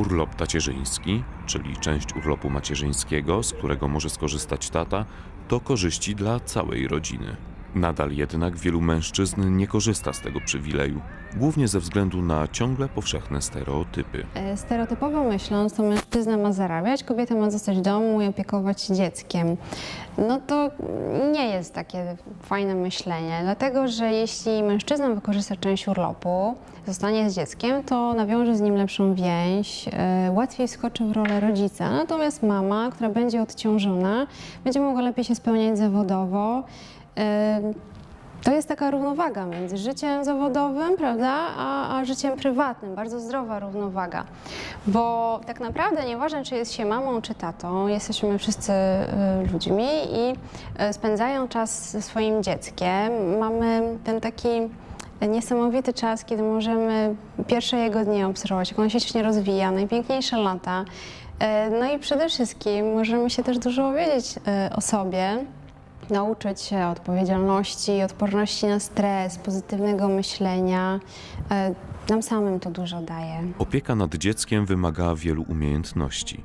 Urlop tacierzyński, czyli część urlopu macierzyńskiego, z którego może skorzystać tata, to korzyści dla całej rodziny. Nadal jednak wielu mężczyzn nie korzysta z tego przywileju, głównie ze względu na ciągle powszechne stereotypy. E, Stereotypowo myśląc, to mężczyzna ma zarabiać, kobieta ma zostać w domu i opiekować się dzieckiem. No to nie jest takie fajne myślenie, dlatego że jeśli mężczyzna wykorzysta część urlopu, zostanie z dzieckiem, to nawiąże z nim lepszą więź, e, łatwiej wskoczy w rolę rodzica. Natomiast mama, która będzie odciążona, będzie mogła lepiej się spełniać zawodowo. E, to jest taka równowaga między życiem zawodowym, prawda, a, a życiem prywatnym, bardzo zdrowa równowaga. Bo tak naprawdę nieważne, czy jest się mamą, czy tatą, jesteśmy wszyscy y, ludźmi i y, spędzają czas ze swoim dzieckiem. Mamy ten taki niesamowity czas, kiedy możemy pierwsze jego dni obserwować, jak on się ślicznie rozwija, najpiękniejsze lata. Y, No i przede wszystkim możemy się też dużo dowiedzieć y, o sobie, nauczyć się odpowiedzialności, odporności na stres, pozytywnego myślenia. E, Nam samym to dużo daje. Opieka nad dzieckiem wymaga wielu umiejętności.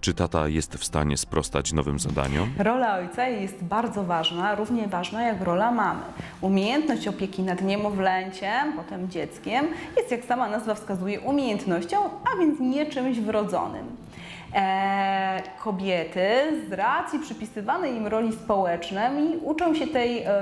Czy tata jest w stanie sprostać nowym zadaniom? Rola ojca jest bardzo ważna, równie ważna jak rola mamy. Umiejętność opieki nad niemowlęciem, potem dzieckiem, jest jak sama nazwa wskazuje umiejętnością, a więc nie czymś wrodzonym. E, kobiety z racji przypisywanej im roli społecznej uczą się tej e,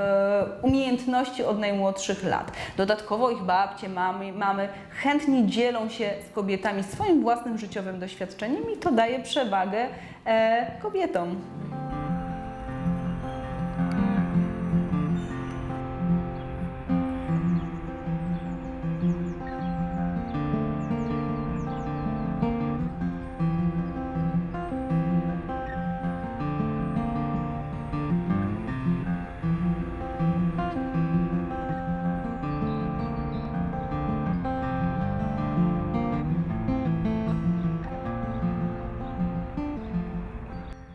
umiejętności od najmłodszych lat. Dodatkowo ich babcie, mamy, mamy chętnie dzielą się z kobietami swoim własnym życiowym doświadczeniem i to daje przewagę e, kobietom.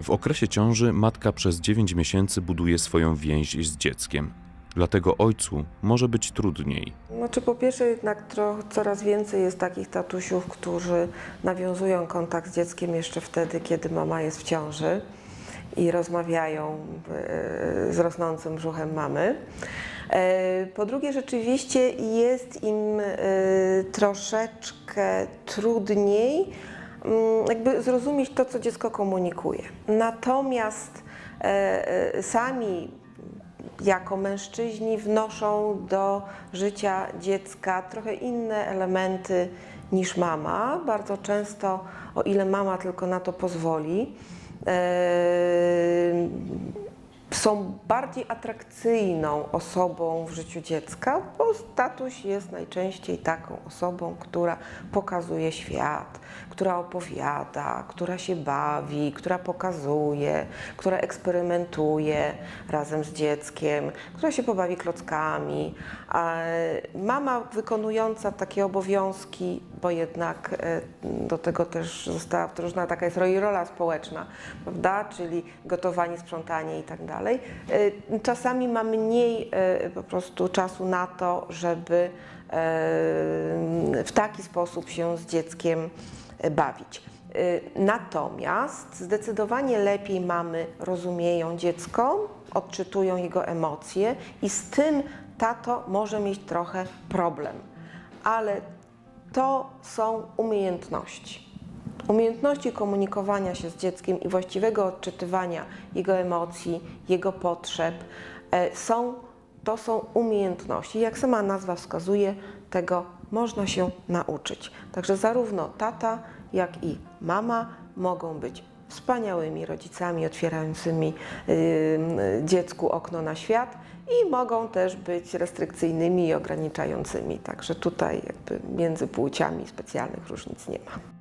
W okresie ciąży matka przez 9 miesięcy buduje swoją więź z dzieckiem. Dlatego ojcu może być trudniej. Znaczy po pierwsze jednak coraz więcej jest takich tatusiów, którzy nawiązują kontakt z dzieckiem jeszcze wtedy, kiedy mama jest w ciąży i rozmawiają e, z rosnącym brzuchem mamy. E, Po drugie, rzeczywiście jest im e, troszeczkę trudniej jakby zrozumieć to, co dziecko komunikuje. Natomiast e, e, sami jako mężczyźni wnoszą do życia dziecka trochę inne elementy niż mama. Bardzo często, o ile mama tylko na to pozwoli, e, są bardziej atrakcyjną osobą w życiu dziecka, bo tatuś jest najczęściej taką osobą, która pokazuje świat, która opowiada, która się bawi, która pokazuje, która eksperymentuje razem z dzieckiem, która się pobawi klockami. Mama wykonująca takie obowiązki, bo jednak e, do tego też została wdrożona taka jest rola społeczna, prawda? Czyli gotowanie, sprzątanie i tak dalej. E, Czasami ma mniej e, po prostu czasu na to, żeby e, w taki sposób się z dzieckiem bawić. Natomiast zdecydowanie lepiej mamy rozumieją dziecko, odczytują jego emocje i z tym tato może mieć trochę problem. Ale to są umiejętności. Umiejętności komunikowania się z dzieckiem i właściwego odczytywania jego emocji, jego potrzeb e, są, to są umiejętności. Jak sama nazwa wskazuje, tego można się nauczyć. Także zarówno tata, jak i mama mogą być wspaniałymi rodzicami otwierającymi y, dziecku okno na świat i mogą też być restrykcyjnymi i ograniczającymi. Także tutaj jakby między płciami specjalnych różnic nie ma.